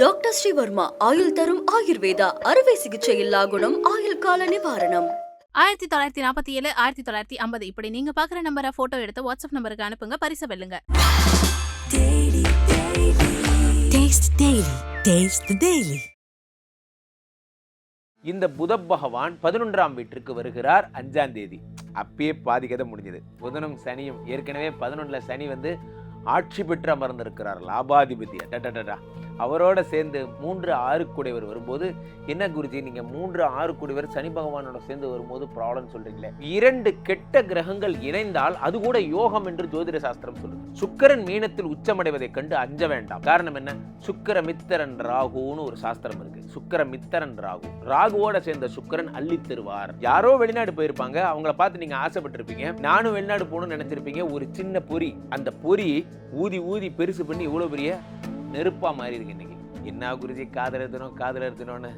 Doctor Sreevarma ஆயுள் தரும் ஆயுர்வேதா அறுவை சிகிச்சை இல்லா குணம் ஆயுள் கால நிவாரணம். ஆயிரத்தி தொள்ளாயிரத்தி நாற்பத்தி ஏழு ஆயிரத்தி தொள்ளாயிரத்தி ஐம்பது. இப்படி நீங்க பாக்குற நம்பரை போட்டோ எடுத்து வாட்ஸ்அப் நம்பருக்கு அனுப்புங்க பரிசு வெல்லுங்க. Taste Daily. Taste the Daily. இந்த புத பகவான் பதினொன்றாம் வீட்டிற்கு வருகிறார் அஞ்சாம் தேதி. அப்பயே பாதி கதை முடிஞ்சது. புதனும் சனியும் ஏற்கனவே பதினொன்றில் சனி வந்து ஆட்சி பெற்று அமர்ந்திருக்கிறார் லாபாதிபதி. அடடடடா. அவரோட சேர்ந்து மூன்று ஆறு கூடையவர் வரும்போது என்ன குருஜி நீங்க மூன்று ஆறு கூடையவர் சனி பகவானோட சேர்ந்து வரும்போது ப்ராப்ளம் சொல்றீங்களே. இரண்டு கெட்ட கிரகங்கள் இணைந்தால் அது கூட யோகம் என்று ஜோதிட சாஸ்திரம் சொல்லுது. சுக்கிரன் மீனத்தில் உச்சமடைவதைக் கண்டு அஞ்ச வேண்டாம். காரணம் என்ன? சுக்கரமித்தரன் ராகுன்னு ஒரு சாஸ்திரம் இருக்கு. சுக்கரமித்தரன் ராகு. ராகுவோட சேர்ந்த சுக்கிரன் அள்ளி தருவார். யாரோ வெளிநாடு போயிருப்பாங்க. அவங்கள பார்த்து நீங்க ஆசைப்பட்டிருப்பீங்க. நானும் வெளிநாடு போகணும்னு நினைச்சிருப்பீங்க. ஒரு சின்ன பொறி. அந்த பொறி ஊதி ஊதி பெருசு பண்ணி இவ்வளவு பெரிய நெருப்பாக மாறி இருக்கு இன்னைக்கு. என்ன குருஜி காதலர் தினம் காதலர் தினம்னு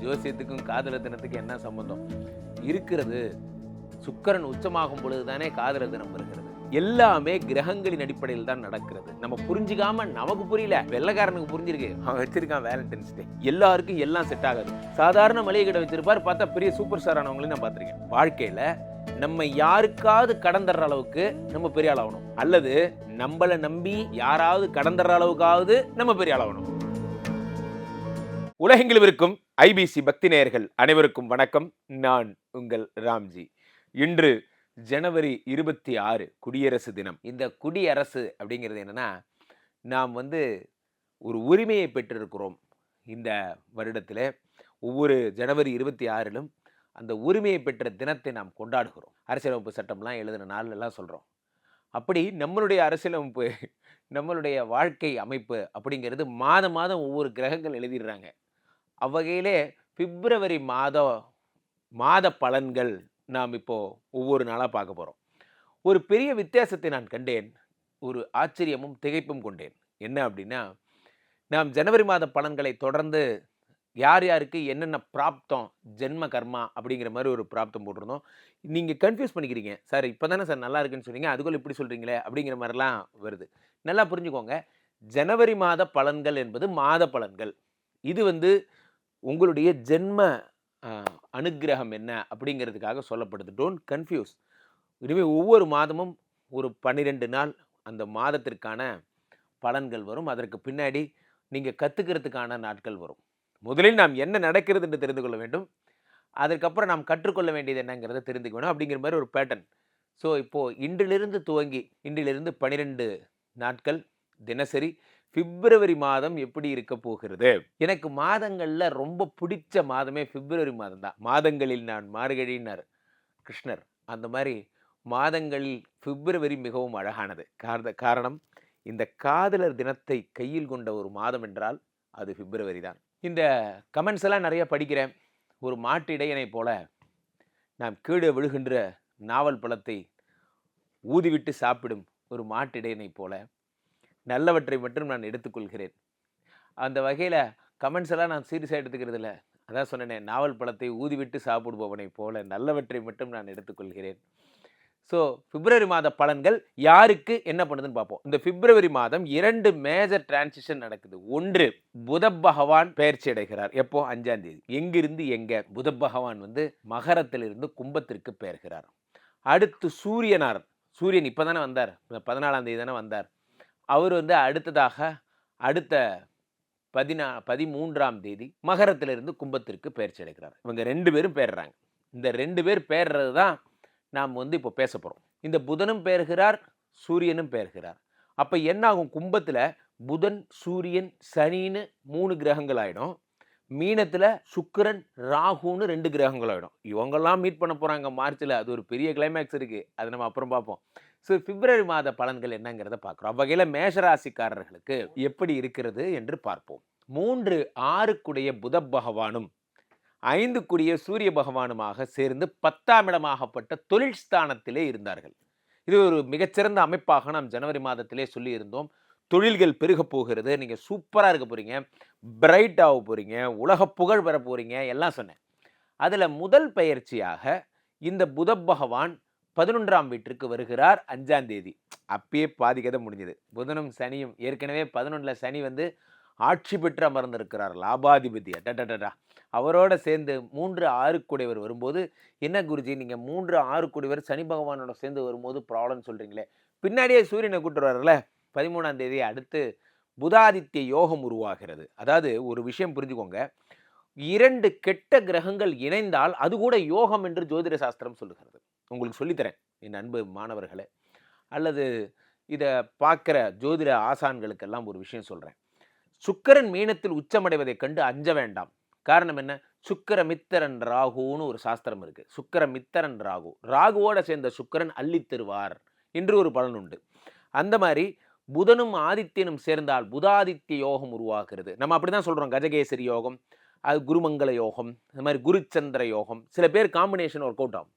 ஜோசியத்துக்கும் காதலர் என்ன சம்பந்தம்? இருக்கிறது சுக்கரன் உச்சமாகும் பொழுதுதானே காதல் தினம் வருகிறது. எல்லாமே கிரகங்களின் அடிப்படையில் தான் நடக்கிறது. நம்ம புரிஞ்சுக்காம நமக்கு புரியல. வெள்ளைக்காரனுக்கு புரிஞ்சிருக்கு. அவன் வச்சிருக்கான் வேலண்டைன்ஸ் டே. எல்லாருக்கும் எல்லாம் செட் ஆகாது. சாதாரண மளிகை கடை வச்சிருப்பார் பார்த்தா பெரிய சூப்பர் ஸ்டார் ஆனவங்களையும் நான் பார்த்துருக்கேன். வாழ்க்கையில் நம்ம யாருக்காவது கடந்துடுற அளவுக்கு நம்ம பெரிய ஆளாகணும் அல்லது நம்மளை நம்பி யாராவது கடந்துடுற அளவுக்காவது நம்ம பெரிய ஆளாகணும் உலகெங்கிலும் இருக்கும் ஐபிசி பக்தி நேயர்கள் அனைவருக்கும் வணக்கம். நான் உங்கள் ராம்ஜி. இன்று ஜனவரி இருபத்தி ஆறு குடியரசு தினம். இந்த குடியரசு அப்படிங்கிறது என்னன்னா நாம் வந்து ஒரு உரிமையை பெற்றிருக்கிறோம். இந்த வருடத்தில் ஒவ்வொரு ஜனவரி இருபத்தி ஆறிலும் அந்த உரிமையை பெற்ற தினத்தை நாம் கொண்டாடுகிறோம். அரசியலமைப்பு சட்டம்லாம் எழுதின நாள்லாம் சொல்கிறோம் அப்படி நம்மளுடைய அரசியலமைப்பு நம்மளுடைய வாழ்க்கை அமைப்பு அப்படிங்கிறது மாதம் மாதம் ஒவ்வொரு கிரகங்கள் எழுதிடுறாங்க. அவ்வகையிலே பிப்ரவரி மாதம் மாத பலன்கள் நாம் இப்போது ஒவ்வொரு நாளாக பார்க்க போகிறோம் ஒரு பெரிய வித்தியாசத்தை நான் கண்டேன். ஒரு ஆச்சரியமும் திகைப்பும் கொண்டேன். என்ன அப்படின்னா நாம் ஜனவரி மாத பலன்களை தொடர்ந்து யார் யாருக்கு என்னென்ன பிராப்தம்? ஜென்ம கர்மா அப்படிங்கிற மாதிரி ஒரு பிராப்தம் போட்டிருந்தோம். நீங்கள் கன்ஃபியூஸ் பண்ணிக்கிறீங்க. சார் இப்போ தானே சார் நல்லா இருக்குன்னு சொன்னீங்க. அதுக்குள்ள இப்படி சொல்கிறீங்களே அப்படிங்கிற மாதிரிலாம் வருது. நல்லா புரிஞ்சுக்கோங்க. ஜனவரி மாத பலன்கள் என்பது மாத பலன்கள். இது வந்து உங்களுடைய ஜென்ம அனுகிரகம் அனுக்கிரகம் என்ன அப்படிங்கிறதுக்காக சொல்லப்படுது. Don't confuse. இனிமேல் ஒவ்வொரு மாதமும் ஒரு பன்னிரெண்டு நாள் அந்த மாதத்திற்கான பலன்கள் வரும். அதற்கு பின்னாடி நீங்கள் கற்றுக்கிறதுக்கான நாட்கள் வரும். முதலில் நாம் என்ன நடக்கிறது என்று தெரிந்து கொள்ள வேண்டும். அதுக்கப்புறம் நாம் கற்றுக்கொள்ள வேண்டியது என்னங்கிறத தெரிந்துக்க வேணும் அப்படிங்கிற மாதிரி ஒரு பேட்டர்ன் ஸோ இப்போது இன்றிலிருந்து துவங்கி இன்றிலிருந்து பனிரெண்டு நாட்கள் தினசரி பிப்ரவரி மாதம் எப்படி இருக்க போகிறது? எனக்கு மாதங்களில் ரொம்ப பிடிச்ச மாதமே பிப்ரவரி மாதம் தான். மாதங்களில் நான் மார்கழினார் கிருஷ்ணர் அந்த மாதிரி மாதங்களில் பிப்ரவரி மிகவும் அழகானது. காரண காரணம் இந்த காதலர் தினத்தை கையில் கொண்ட ஒரு மாதம் என்றால் அது பிப்ரவரி தான். இந்த கமெண்ட்ஸ் எல்லாம் நிறைய படிக்கிறேன். ஒரு மாட்டு இடையனை போல நாம் கீழே விழுகின்ற நாவல் பழத்தை ஊதிவிட்டு சாப்பிடும் ஒரு மாட்டு இடையனை போல நல்லவற்றை மட்டும் நான் எடுத்துக்கொள்கிறேன். அந்த வகையில் கமெண்ட்ஸ் எல்லாம் நான் சீரியஸாக எடுத்துக்கிறது இல்லை. அதான் சொன்னேனே நாவல் பழத்தை ஊதிவிட்டு சாப்பிடுபவனைப் போல நல்லவற்றை மட்டும் நான் எடுத்துக்கொள்கிறேன். ஸோ பிப்ரவரி மாத பலன்கள் யாருக்கு என்ன பண்ணுதுன்னு பார்ப்போம். இந்த பிப்ரவரி மாதம் இரண்டு மேஜர் டிரான்சிஷன் நடக்குது. ஒன்று புத பகவான் பெயர்ச்சி அடைகிறார். எப்போ? அஞ்சாம் தேதி. எங்கிருந்து? எங்க? புத பகவான் வந்து மகரத்திலிருந்து கும்பத்திற்கு பெயர்கிறார். அடுத்து சூரியனார். சூரியன் இப்போ தானே வந்தார். பதினாலாம் தேதி தானே வந்தார். அவர் வந்து அடுத்ததாக அடுத்த பதினா பதிமூன்றாம் தேதி மகரத்திலிருந்து கும்பத்திற்கு பெயர்ச்சி அடைக்கிறார் இவங்க ரெண்டு பேரும் பெயர்றாங்க. இந்த ரெண்டு பேர் பெயர்றது தான் நாம் வந்து இப்போ பேச போகிறோம் இந்த புதனும் பெயர்கிறார் சூரியனும் பெயர்கிறார். அப்போ என்ன ஆகும் கும்பத்தில் புதன் சூரியன் சனின்னு மூணு கிரகங்கள் ஆகிடும் மீனத்தில் சுக்கிரன் ராகுன்னு ரெண்டு கிரகங்கள் ஆகிடும் இவங்கெல்லாம் மீட் பண்ண போகிறாங்க மார்ச்சில் அது ஒரு பெரிய கிளைமேக்ஸ் இருக்குது அதை நம்ம அப்புறம் பார்ப்போம். ஸோ பிப்ரவரி மாத பலன்கள் என்னங்கிறத பார்க்குறோம். அவ்வகையில் மேஷராசிக்காரர்களுக்கு எப்படி இருக்கிறது என்று பார்ப்போம். மூன்று ஆறுக்குடைய புத பகவானும் ஐந்துக்குடைய சூரிய பகவானுமாக சேர்ந்து பத்தாம் இடமாகப்பட்ட தொழில் ஸ்தானத்திலே இருந்தார்கள். இது ஒரு மிகச்சிறந்த அமைப்பாக நாம் ஜனவரி மாதத்திலே சொல்லியிருந்தோம். தொழில்கள் பெருக போகிறது. நீங்கள் சூப்பராக இருக்க போகிறீங்க பிரைட் ஆக போகிறீங்க உலக புகழ் பெற போகிறீங்க எல்லாம் சொன்னேன். அதில் முதல் பயிற்சியாக இந்த புத பகவான் பதினொன்றாம் வீட்டிற்கு வருகிறார் அஞ்சாம் தேதி. அப்பயே பாதி கதை முடிஞ்சது. புதனும் சனியும் ஏற்கனவே பதினொன்றில் சனி வந்து ஆட்சி பெற்று அமர்ந்திருக்கிறார் லாபாதிபதி. அடடடடா. அவரோட சேர்ந்து மூன்று ஆறு குடைவர் வரும்போது என்ன குருஜி நீங்கள் மூன்று ஆறு குடைவர் சனி பகவானோட சேர்ந்து வரும்போது ப்ராப்ளம் சொல்கிறீங்களே பின்னாடியே சூரியனை கூட்டு வரல பதிமூணாம் தேதி அடுத்து புதாதித்ய யோகம் உருவாகிறது. அதாவது ஒரு விஷயம் புரிஞ்சுக்கோங்க. இரண்டு கெட்ட கிரகங்கள் இணைந்தால் அது கூட யோகம் என்று ஜோதிட சாஸ்திரம் சொல்லுகிறது. உங்களுக்கு சொல்லித்தரேன் என் அன்பு மாணவர்களே. அல்லது இதை பார்க்குற ஜோதிட ஆசான்களுக்கெல்லாம் ஒரு விஷயம் சொல்கிறேன் சுக்கிரன் மீனத்தில் உச்சமடைவதைக் கண்டு அஞ்ச வேண்டாம். காரணம் என்ன? சுக்கரமித்தரன் ராகுன்னு ஒரு சாஸ்திரம் இருக்கு. சுக்கரமித்தரன் ராகு. ராகுவோட சேர்ந்த சுக்கிரன் அள்ளித்தருவார் என்று ஒரு பலன் உண்டு. அந்த மாதிரி புதனும் ஆதித்யனும் சேர்ந்தால் புதாதித்ய யோகம் உருவாகிறது. நம்ம அப்படிதான் சொல்றோம். கஜகேசரி யோகம் அது குருமங்கள யோகம் இந்த மாதிரி குருச்சந்திர யோகம். சில பேர் காம்பினேஷன் ஒர்க் அவுட் ஆகும்.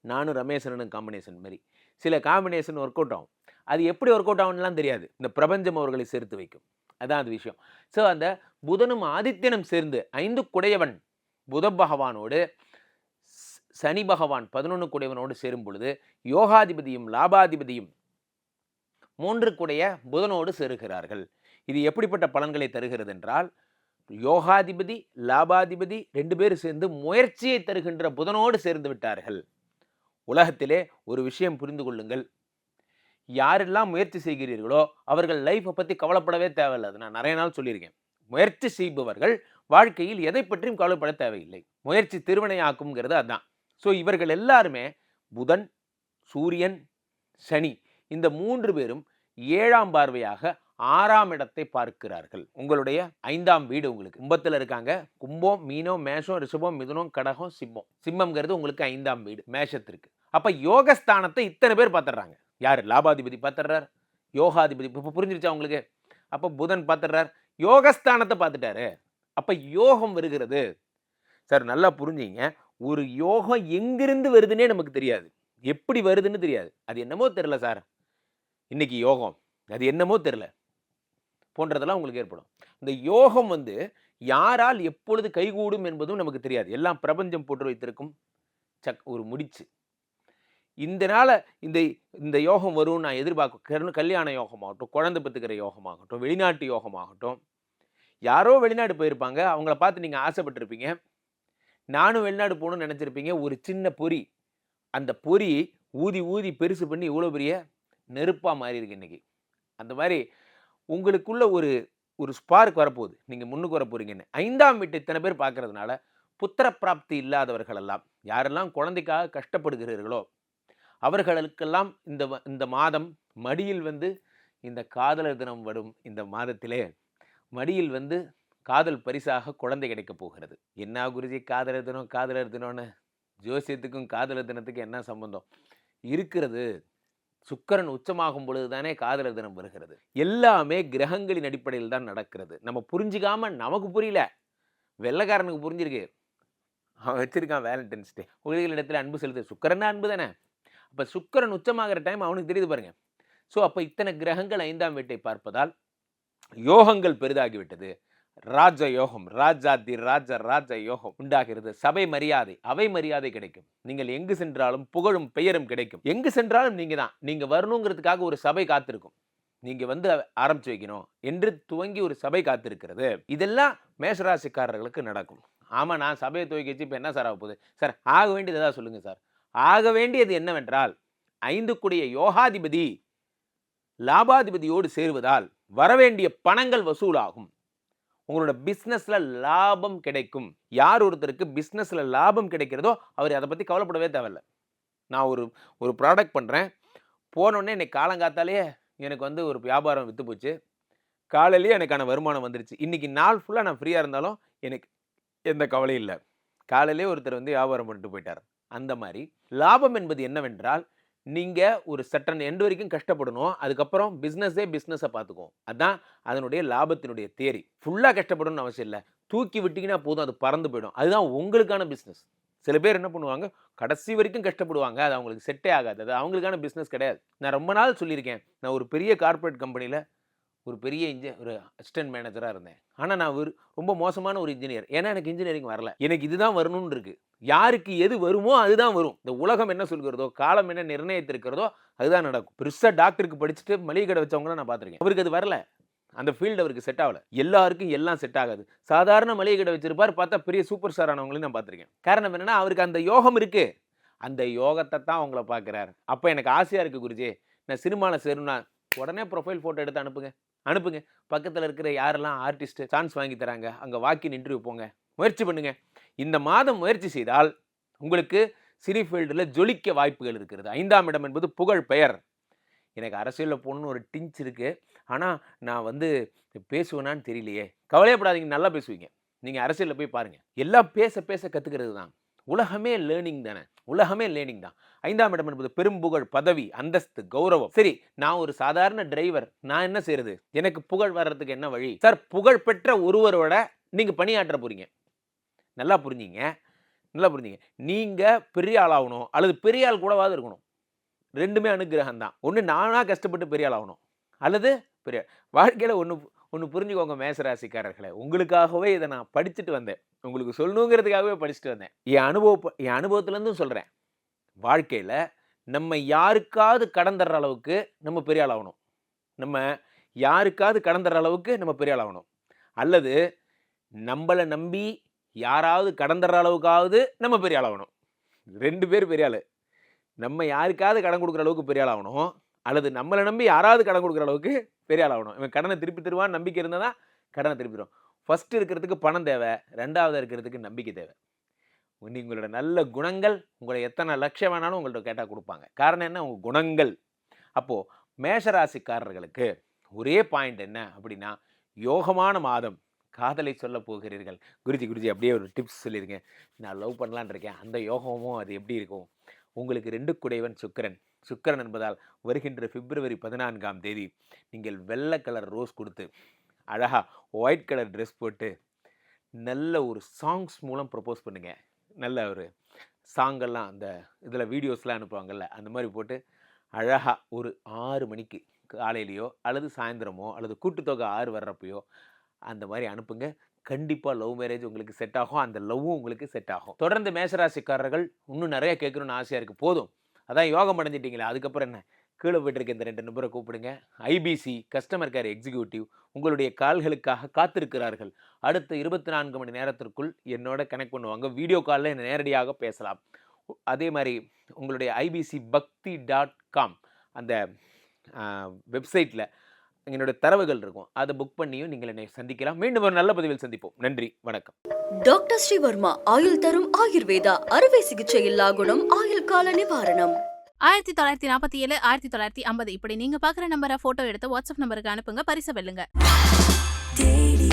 நானும் ரமேசனும் காம்பினேஷன் மாதிரி சில காம்பினேஷன் ஒர்க் அவுட் ஆகும். அது எப்படி ஒர்க் அவுட் ஆகும்லாம் தெரியாது. இந்த பிரபஞ்சம் அவர்களை சேர்த்து வைக்கும். அதான் அது விஷயம். ஸோ அந்த புதனும் ஆதித்யனும் சேர்ந்து ஐந்து குடையவன் புத பகவானோடு சனி பகவான் பதினொன்று குடையவனோடு சேரும் பொழுது யோகாதிபதியும் லாபாதிபதியும் மூன்று குடைய புதனோடு சேருகிறார்கள். இது எப்படிப்பட்ட பலன்களை தருகிறது என்றால் யோகாதிபதி லாபாதிபதி ரெண்டு பேரும் சேர்ந்து முயற்சியை தருகின்ற புதனோடு சேர்ந்து விட்டார்கள். உலகத்திலே ஒரு விஷயம் புரிந்து கொள்ளுங்கள். யாரெல்லாம் முயற்சி செய்கிறீர்களோ அவர்கள் லைஃப்பை பற்றி கவலைப்படவே தேவையில்லை. அது நான் நிறைய நாள் சொல்லியிருக்கேன். முயற்சி செய்பவர்கள் வாழ்க்கையில் எதை பற்றியும் கவலைப்பட தேவையில்லை. முயற்சி திருவினையாக்குங்கிறது அதுதான் ஸோ இவர்கள் எல்லாருமே புதன் சூரியன் சனி இந்த மூன்று பேரும் ஏழாம் பார்வையாக ஆறாம் இடத்தை பார்க்கிறார்கள். உங்களுடைய ஐந்தாம் வீடு உங்களுக்கு. கும்பத்தில் இருக்காங்க. கும்பம் மீனம் மேஷம் ரிஷபம் மிதுனம் கடகம் சிம்மம். சிம்மம்ங்கிறது உங்களுக்கு ஐந்தாம் வீடு மேஷத்திற்கு. அப்போ யோகஸ்தானத்தை இத்தனை பேர் பார்த்துடுறாங்க. யார்? லாபாதிபதி பார்த்துடுறார் யோகாதிபதி இப்போ புரிஞ்சிருச்சா உங்களுக்கு? அப்போ புதன் பார்த்துடுறார் யோகஸ்தானத்தை பார்த்துட்டாரு அப்போ யோகம் வருகிறது. சார் நல்லா புரிஞ்சுங்க. ஒரு யோகம் எங்கிருந்து வருதுன்னே நமக்கு தெரியாது. எப்படி வருதுன்னு தெரியாது. அது என்னமோ தெரில சார். இன்னைக்கு யோகம். அது என்னமோ தெரில போன்றதெல்லாம் உங்களுக்கு ஏற்படும். இந்த யோகம் வந்து யாரால் எப்பொழுது கைகூடும் என்பதும் நமக்கு தெரியாது. எல்லாம் பிரபஞ்சம் போட்டு வைத்திருக்கும் சக் ஒரு முடிச்சு. இந்த நாள இந்த இந்த யோகம் வரும்னு நான் எதிர்பார்க்க கல்யாண யோகமாகட்டும் குழந்தை பெற்றுக்கிற யோகமாகட்டும் வெளிநாட்டு யோகமாகட்டும் யாரோ வெளிநாடு போயிருப்பாங்க. அவங்கள பார்த்து நீங்கள் ஆசைப்பட்டிருப்பீங்க. நானும் வெளிநாடு போகணும்னு நினச்சிருப்பீங்க. ஒரு சின்ன பொறி. அந்த பொறி ஊதி ஊதி பெருசு பண்ணி இவ்வளோ பெரிய நெருப்பாக மாறி இருக்கு இன்னைக்கு. அந்த மாதிரி உங்களுக்குள்ள ஒரு ஒரு ஸ்பார்க் வரப்போகுது. நீங்கள் முன்னுக்கு வர போகிறீங்கன்னு ஐந்தாம் வீட்டு இத்தனை பேர் பார்க்கறதுனால புத்திர பிராப்தி இல்லாதவர்களெல்லாம் யாரெல்லாம் குழந்தைக்காக கஷ்டப்படுகிறீர்களோ அவர்களுக்கெல்லாம் இந்த வ- இந்த மாதம் மடியில் வந்து இந்த காதலர் தினம் வரும் இந்த மாதத்திலே மடியில் வந்து காதல் பரிசாக குழந்தை கிடைக்கப் போகிறது. என்ன குருஜி காதலர் தினம் காதலர் தினம்னு? ஜோசியத்துக்கும் காதலர் தினத்துக்கும் என்ன சம்பந்தம்? இருக்கிறது. சுக்கரன் உச்சமாகும் பொழுது தானே காதலர் தினம் வருகிறது. எல்லாமே கிரகங்களின் அடிப்படையில் தான் நடக்கிறது. நம்ம புரிஞ்சுக்காம நமக்கு புரியல. வெள்ளைக்காரனுக்கு புரிஞ்சிருக்கு. அவன் வச்சிருக்கான் வேலண்டைன்ஸ் டே உயிர்களிடத்தில் அன்பு செலுத்து சுக்கரன்னா அன்பு தானே? அப்போ சுக்கரன் உச்சமாகிற டைம் அவனுக்கு தெரியுது பாருங்க. ஸோ அப்போ இத்தனை கிரகங்கள் ஐந்தாம் வீட்டை பார்ப்பதால் யோகங்கள் பெரிதாகிவிட்டது. ராஜ யோகம் ராஜாதி ராஜ ராஜ யோகம் உண்டாகிறது. சபை மரியாதை அவை மரியாதை கிடைக்கும். நீங்கள் எங்கு சென்றாலும் புகழும் பெயரும் கிடைக்கும். எங்கு சென்றாலும் நீங்க தான். நீங்க வரணுங்கிறதுக்காக ஒரு சபை காத்திருக்கும். நீங்க வந்து ஆரம்பித்து ஆரம்பிச்சு வைக்கணும். என்று துவங்கி ஒரு சபை காத்திருக்கிறது. இதெல்லாம் மேஷராசிக்காரர்களுக்கு நடக்கும். ஆமா நான் சபையை துவக்கி வச்சு இப்போ என்ன சார் ஆக போகுது? சார் ஆக வேண்டியது ஏதாவது சொல்லுங்க சார் ஆக வேண்டியது என்னவென்றால் ஐந்து கூடிய யோகாதிபதி லாபாதிபதியோடு சேருவதால் வரவேண்டிய பணங்கள் வசூலாகும். உங்களோட பிஸ்னஸில் லாபம் கிடைக்கும். யார் ஒருத்தருக்கு பிஸ்னஸில் லாபம் கிடைக்கிறதோ அவர் அதை பற்றி கவலைப்படவே தேவையில்ல. நான் ஒரு ஒரு ப்ராடக்ட் பண்ணுறேன் போனோடனே இன்னைக்கு காலங்காத்தாலேயே எனக்கு வந்து ஒரு வியாபாரம் விற்று போச்சு. காலையிலேயே எனக்கான வருமானம் வந்துருச்சு. இன்றைக்கி நாள் ஃபுல்லாக நான் ஃப்ரீயாக இருந்தாலும் எனக்கு எந்த கவலையும் இல்லை. காலையிலே ஒருத்தர் வந்து வியாபாரம் பண்ணிட்டு போயிட்டார். அந்த மாதிரி லாபம் என்பது என்னவென்றால் நீங்கள் ஒரு சட்டன் எண்டு வரைக்கும் கஷ்டப்படணும். அதுக்கப்புறம் பிஸ்னஸே பிஸ்னஸை பார்த்துக்கும் அதான் அதனுடைய லாபத்தினுடைய தேரி. ஃபுல்லாக கஷ்டப்படணும்னு அவசியம் இல்லை. தூக்கி விட்டிங்கன்னா போதும் அது பறந்து போயிடும். அதுதான் உங்களுக்கான பிஸ்னஸ் சில பேர் என்ன பண்ணுவாங்க கடைசி வரைக்கும் கஷ்டப்படுவாங்க. அது அவங்களுக்கு செட்டே ஆகாது. அது அவங்களுக்கான பிஸ்னஸ் கிடையாது. நான் ரொம்ப நாள் சொல்லியிருக்கேன். நான் ஒரு பெரிய கார்ப்பரேட் கம்பெனியில் ஒரு பெரிய இன்ஜி ஒரு அசிஸ்டன்ட் மேனேஜராக இருந்தேன். ஆனால் நான் ஒரு ரொம்ப மோசமான ஒரு இன்ஜினியர் ஏன்னா எனக்கு இன்ஜினியரிங் வரல. எனக்கு இதுதான் வரணும்னு இருக்கு. யாருக்கு எது வருமோ அதுதான் வரும். இந்த உலகம் என்ன சொல்கிறதோ காலம் என்ன நிர்ணயித்திருக்கிறதோ அதுதான் நடக்கும். பெருசாக டாக்டருக்கு படிச்சுட்டு மளிகை கடை வச்சவங்கள நான் பார்த்துருக்கேன். அவருக்கு அது வரல. அந்த ஃபீல்டு அவருக்கு செட் ஆகல. எல்லாருக்கும் எல்லாம் செட் ஆகாது. சாதாரண மளிகை கடை வச்சிருப்பார் பார்த்தா பெரிய சூப்பர் ஸ்டார் ஆனவங்களையும் நான் பார்த்துருக்கேன். காரணம் என்னென்னா அவருக்கு அந்த யோகம் இருக்குது அந்த யோகத்தை தான் அவங்கள பார்க்குறாரு. அப்போ எனக்கு ஆசையாக இருக்குது குருஜி. நான் சினிமாவில் சேரும்னா உடனே ப்ரொஃபைல் ஃபோட்டோ எடுத்து அனுப்புங்க. அனுப்புங்க. பக்கத்தில் இருக்கிற யாரெல்லாம் ஆர்டிஸ்ட் சான்ஸ் வாங்கி தராங்க அங்கே வாக்கின் இன்டர்வியூ போங்க. முயற்சி பண்ணுங்க. இந்த மாதம் முயற்சி செய்தால் உங்களுக்கு சினி ஃபீல்டில் ஜொலிக்க வாய்ப்புகள் இருக்கிறது. ஐந்தாம் இடம் என்பது புகழ் பெயர். எனக்கு அரசியலில் போகணுன்னு ஒரு டிஞ்ச் இருக்குது ஆனால் நான் வந்து பேசுவேனான்னு தெரியலையே. கவலையப்படாதீங்க நல்லா பேசுவீங்க. நீங்கள் அரசியலில் போய் பாருங்கள் எல்லாம் பேச பேச கற்றுக்கிறது தான் உலகமே லேர்னிங் தானே. உலகமே லேர்னிங் தான். ஐந்தாம் இடம் என்பது பெரும் புகழ் பதவி அந்தஸ்து கௌரவம். சரி நான் ஒரு சாதாரண டிரைவர் நான் என்ன செய்யறது எனக்கு புகழ் வர்றதுக்கு என்ன வழி? சார் புகழ் பெற்ற ஒருவரோட நீங்கள் பணியாற்ற போறீங்க. நல்லா புரிஞ்சிங்க. நல்லா புரிஞ்சுங்க. நீங்கள் பெரிய ஆளாகணும் அல்லது பெரிய ஆள் கூடவாது இருக்கணும். ரெண்டுமே அனுகிரகம் தான். ஒன்று நானாக கஷ்டப்பட்டு பெரிய ஆள் ஆகணும் அல்லது பெரிய வாழ்க்கையில் ஒன்று ஒன்று புரிஞ்சுக்கோங்க மேசராசிக்காரர்களை. உங்களுக்காகவே இதை நான் படிச்சுட்டு வந்தேன். உங்களுக்கு சொல்லணுங்கிறதுக்காகவே படிச்சுட்டு வந்தேன். என் அனுபவ என் அனுபவத்துலேருந்தும் சொல்கிறேன் வாழ்க்கையில் நம்ம யாருக்காவது கடந்துடுற அளவுக்கு நம்ம பெரிய ஆளாகணும். நம்ம யாருக்காவது கடந்துடுற அளவுக்கு நம்ம பெரிய ஆளாகணும். அல்லது நம்மளை நம்பி யாராவது கடந்துடுற அளவுக்காவது நம்ம பெரிய ஆளாகணும். ரெண்டு பேர் பெரிய ஆள். நம்ம யாருக்காவது கடன் கொடுக்குற அளவுக்கு பெரிய ஆளாகணும். அல்லது நம்மளை நம்பி யாராவது கடன் கொடுக்குற அளவுக்கு பெரிய ஆளாகணும். இவன் கடனை திருப்பி தருவான்னு நம்பிக்கை இருந்தால் தான் கடனை திருப்பி ஃபஸ்ட்டு இருக்கிறதுக்கு பணம் தேவை. ரெண்டாவது இருக்கிறதுக்கு நம்பிக்கை தேவை. உங்க- உங்களோட நல்ல குணங்கள் உங்களை எத்தனை லட்சம் வேணாலும் உங்கள்ட்ட கேட்டால் கொடுப்பாங்க. காரணம் என்ன? உங்கள் குணங்கள். அப்போது மேஷராசிக்காரர்களுக்கு ஒரே பாயிண்ட் என்ன அப்படின்னா யோகமான மாதம். காதலை சொல்ல போகிறீர்கள். குருஜி குருஜி அப்படியே ஒரு டிப்ஸ் சொல்லியிருங்க நான் லவ் பண்ணலான் இருக்கேன். அந்த யோகமும் அது எப்படி இருக்கும்? உங்களுக்கு ரெண்டு குடைவன் சுக்கிரன். சுக்கிரன் என்பதால் வருகின்ற பிப்ரவரி பதினான்காம் தேதி நீங்கள் வெள்ளை கலர் ரோஸ் கொடுத்து அழகாக ஒயிட் கலர் ட்ரெஸ் போட்டு நல்ல ஒரு சாங்ஸ் மூலம் ப்ரப்போஸ் பண்ணுங்கள் நல்ல ஒரு சாங்கெல்லாம் அந்த இதில் வீடியோஸ்லாம் அனுப்புவாங்கல்ல அந்த மாதிரி போட்டு அழகாக ஒரு ஆறு மணிக்கு காலையிலையோ அல்லது சாயந்தரமோ அல்லது கூட்டுத்தொகை ஆறு வர்றப்பையோ அந்த மாதிரி அனுப்புங்க. கண்டிப்பாக லவ் மேரேஜ் உங்களுக்கு செட் ஆகும். அந்த லவ்வும் உங்களுக்கு செட் ஆகும். தொடர்ந்து மேசராசிக்காரர்கள் இன்னும் நிறைய கேட்கணும்னு ஆசையாக இருக்குது போதும். அதான் யோகம் அடைஞ்சிட்டிங்களே. அதுக்கப்புறம் என்ன? கீழே போயிட்டுருக்க இந்த ரெண்டு நபரை கூப்பிடுங்க. ஐபிசி கஸ்டமர் கேர் எக்ஸிக்யூட்டிவ் உங்களுடைய கால்களுக்காக காத்திருக்கிறார்கள். அடுத்த இருபத்தி நான்கு மணி நேரத்திற்குள் என்னோட கனெக்ட் பண்ணுவாங்க. வீடியோ காலில் என்னை நேரடியாக பேசலாம். அதே மாதிரி உங்களுடைய ஐபிசி பக்தி டாட் காம் அந்த வெப்சைட்டில் என்னோட தரவுகள் இருக்கும். அதை புக் பண்ணியும் நீங்கள் என்னை சந்திக்கலாம். மீண்டும் ஒரு நல்ல பதிவில் சந்திப்போம். நன்றி. வணக்கம். டாக்டர் ஸ்ரீவர்மா ஆயுள் தரும் ஆயுர்வேதா அறுவை சிகிச்சை இல்லா குணம் ஆயுள் கால நிவாரணம். ஆயிரத்தி தொள்ளாயிரத்தி நாற்பத்தி ஏழு ஆயிரத்தி தொள்ளாயிரத்தி ஐம்பது. இப்படி நீங்க பாக்குற நம்பரை போட்டோ எடுத்து வாட்ஸ்அப் நம்பருக்கு அனுப்புங்க பரிசு வெல்லுங்க. டெய்லி